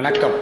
வணக்கம்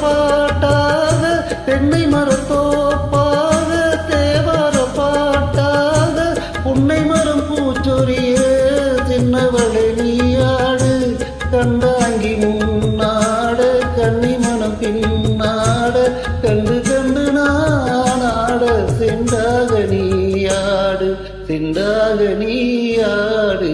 பாட்டாக தென்னை மரத்தோப்பாக தேவார பாட்டாக புன்னை மரம் பூச்சொரிய சின்னவளை நீயாடு கண்டாங்கி முன்னாடு கண்ணி மனம் பின்னாடு கண்டு கண்டு நானாடு சென்றாக நீயாடு சென்றாக நீயாடு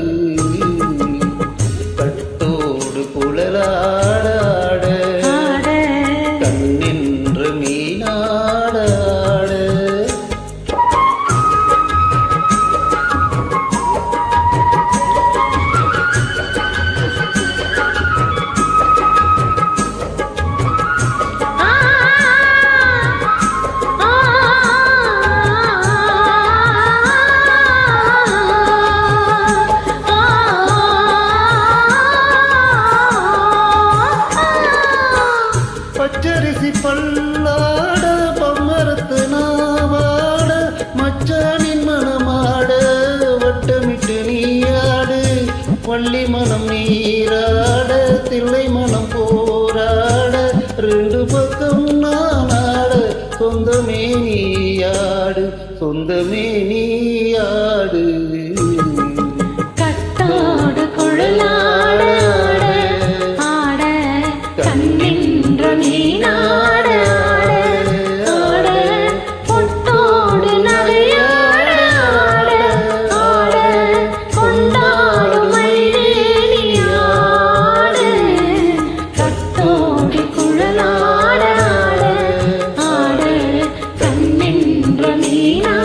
பச்சரிசி பல்லாட பம்மரத்து நாவாட மச்சானின் மனமாட வட்டமிட்டு நீயாடு வள்ளி மனம் நீராட தில்லை மனம் போராட ரெண்டு பக்கம் நானாட சொந்தமே நீயாடு சொந்தமே நீயாடு. Christina.